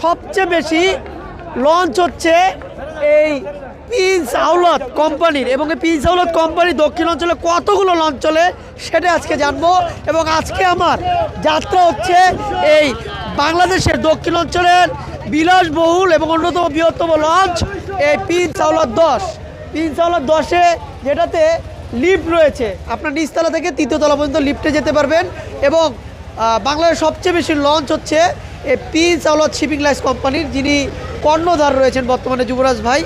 সবচেয়ে বেশি লঞ্চ হচ্ছে এই প্রিন্স আউলত কোম্পানির। এবং এই প্রিন্স আউলত কোম্পানি দক্ষিণ অঞ্চলে কতগুলো লঞ্চ চলে সেটা আজকে জানব। এবং আজকে আমার যাত্রা হচ্ছে এই বাংলাদেশের দক্ষিণ অঞ্চলের বিলাসবহুল এবং অন্যতম বৃহত্তম লঞ্চ এই প্রিন্স আউলত দশ। প্রিন্স আউলত দশে যেটাতে লিফট রয়েছে, আপনার নিচতলা থেকে তৃতীয়তলা পর্যন্ত লিফটে যেতে পারবেন। এবং বাংলাদেশের সবচেয়ে বেশি লঞ্চ হচ্ছে প্রিন্স আউলত শিপিং লাইস কোম্পানির যিনি কর্ণধার রয়েছেন বর্তমানে যুবরাজ ভাই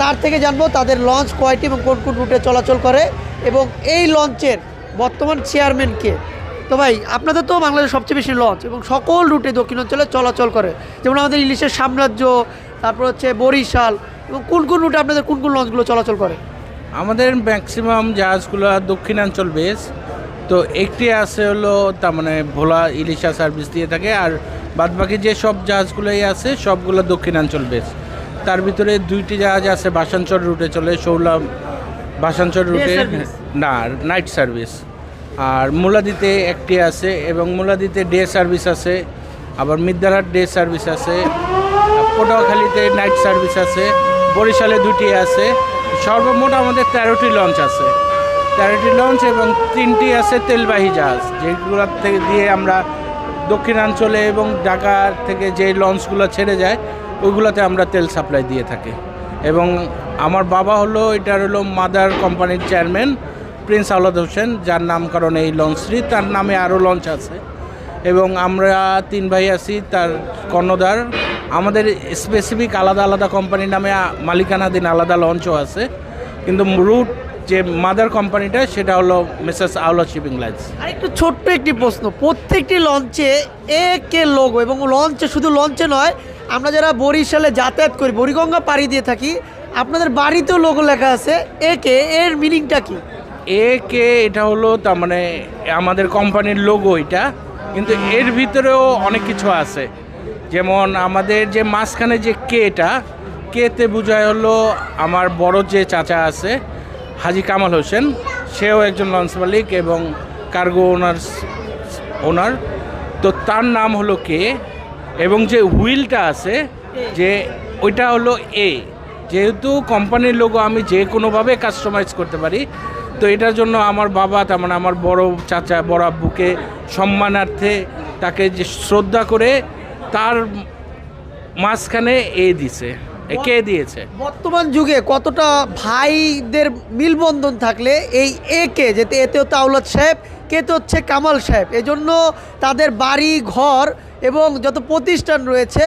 তার থেকে জানব তাদের লঞ্চ কয়টি এবং কোন কোন রুটে চলাচল করে এবং এই লঞ্চের বর্তমান চেয়ারম্যান কে? তো ভাই, আপনাদের তো বাংলাদেশের সবচেয়ে বেশি লঞ্চ এবং সকল রুটে দক্ষিণ অঞ্চলে চলাচল করে। যেমন আমাদের ইলিশের সাম্রাজ্য, তারপর হচ্ছে বরিশাল এবং কোন কোন রুটে আপনাদের কোন কোন লঞ্চগুলো চলাচল করে? আমাদের ম্যাক্সিমাম জাহাজগুলো দক্ষিণাঞ্চল বেস তো একটি আছে হলো তার মানে ভোলা ইলিশা সার্ভিস দিয়ে থাকে আর বাদবাকি যে সব জাহাজগুলোই আছে সবগুলো দক্ষিণাঞ্চল বেস তার ভিতরে দুইটি জাহাজ আছে বাসাঞ্চল রুটে চলে শৌলা বাসাঞ্চল রুটে? না নাইট সার্ভিস আর মুলাদিতে একটি আছে এবং মুলাদিতে ডে সার্ভিস আছে আবার মিদ্যারহাট ডে সার্ভিস আছে পটুয়াখালীতে নাইট সার্ভিস আছে বরিশালে দুটি আছে। সর্বমোট আমাদের তেরোটি লঞ্চ আছে। তেরোটি লঞ্চ এবং তিনটি আছে তেলবাহী জাহাজ যেগুলোর থেকে দিয়ে আমরা দক্ষিণাঞ্চলে এবং ঢাকা থেকে যে লঞ্চগুলো ছেড়ে যায় ওইগুলোতে আমরা তেল সাপ্লাই দিয়ে থাকি। এবং আমার বাবা হলো, এটার হলো মাদার কোম্পানির চেয়ারম্যান, প্রিন্স আওলাদ হোসেন, যার নামকরণ এই লঞ্চটি, তার নামে আরও লঞ্চ আছে। এবং আমরা তিন ভাই আছি, তার কর্ণধার। আমাদের স্পেসিফিক আলাদা আলাদা কোম্পানির নামে মালিকানাধীন আলাদা লঞ্চও আছে। কিন্তু রুট যে মাদার কোম্পানিটা সেটা হলো মিসেস আওলা শিপিং লাইন্স আর একটু ছোট্ট একটি প্রশ্ন। প্রত্যেকটি লঞ্চে এ কে লোগো এবং লঞ্চে শুধু লঞ্চে নয় আমরা যারা বরিশালে যাতায়াত করি বরিগঙ্গা পাড়ি দিয়ে থাকি আপনাদের বাড়িতেও লোগো লেখা আছে এ কে এর মিনিংটা কি? এ কে এটা হলো তার মানে আমাদের কোম্পানির লোগো এটা কিন্তু এর ভিতরেও অনেক কিছু আছে। যেমন আমাদের যে মাঝখানে যে কেটা কেতে বোঝায় হলো আমার বড় যে চাচা আছে হাজি কামাল হোসেন, সেও একজন লঞ্চ মালিক এবং কার্গো ওনার ওনার। তো তার নাম হলো কে? এবং যে হুইলটা আছে, যে ওইটা হলো এ। যেহেতু কোম্পানির লোগো আমি যে কোনোভাবে কাস্টমাইজ করতে পারি, তো এটার জন্য আমার বাবা, তার মানে আমার বড় চাচা, বড় আব্বুকে সম্মানার্থে তাকে যে শ্রদ্ধা করে তার মাঝখানে এ দিছে। কে দিয়েছে। বর্তমান যুগে কতটা ভাইদের মিলবন্ধন থাকলে এই এ কে যেতে এতে হচ্ছে আউলাদ সাহেব তো হচ্ছে কামাল সাহেব। এজন্য তাদের বাড়ি ঘর এবং যত প্রতিষ্ঠান রয়েছে